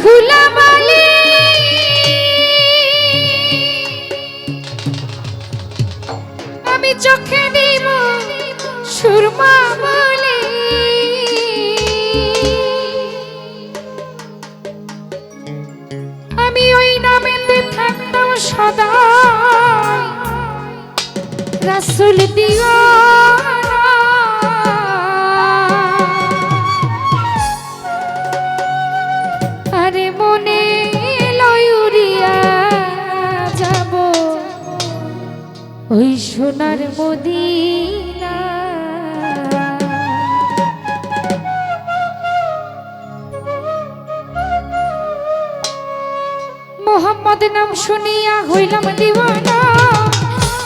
ধুলা সোনার মদিনা। মোহাম্মদ নাম শুনিয়া হইলাম দিবানা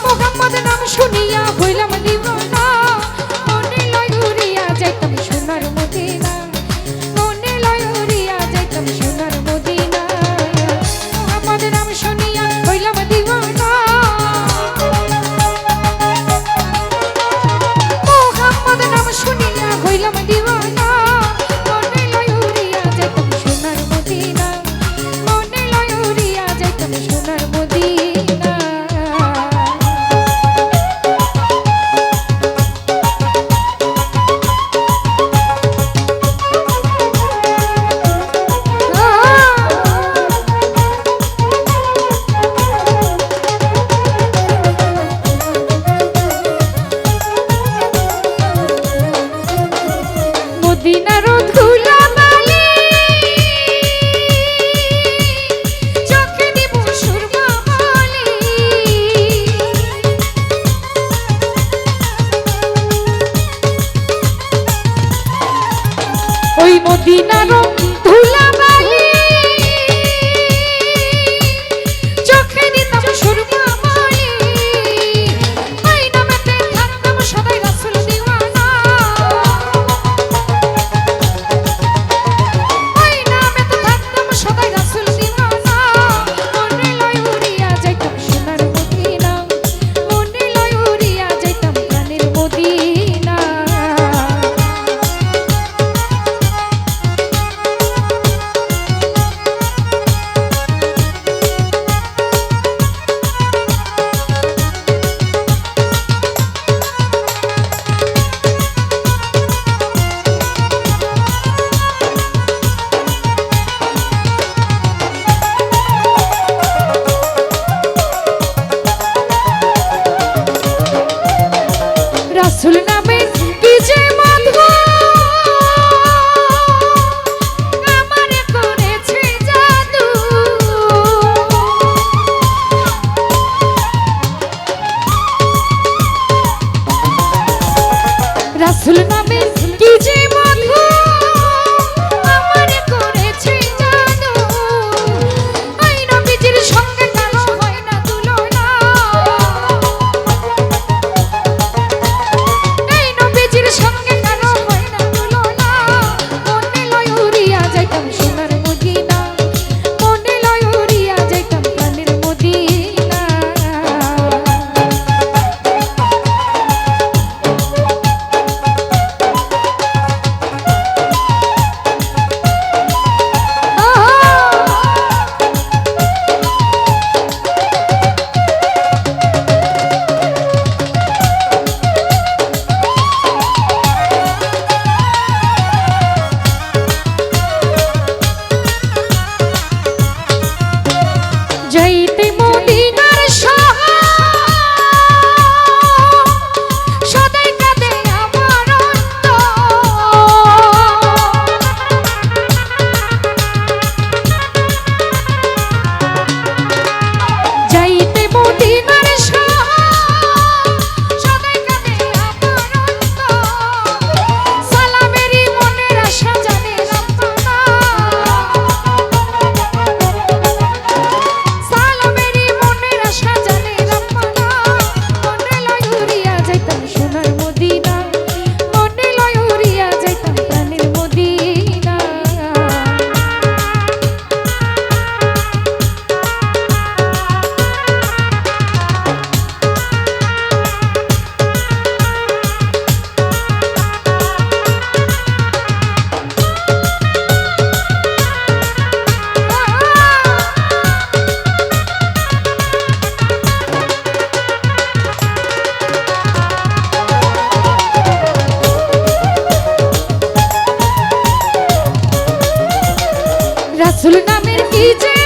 মোহাম্মদ নাম শুনিয়া হইলাম রসুল না রাসুল নামের কি যে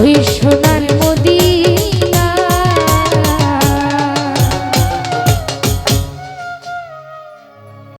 যাব ওই সোনার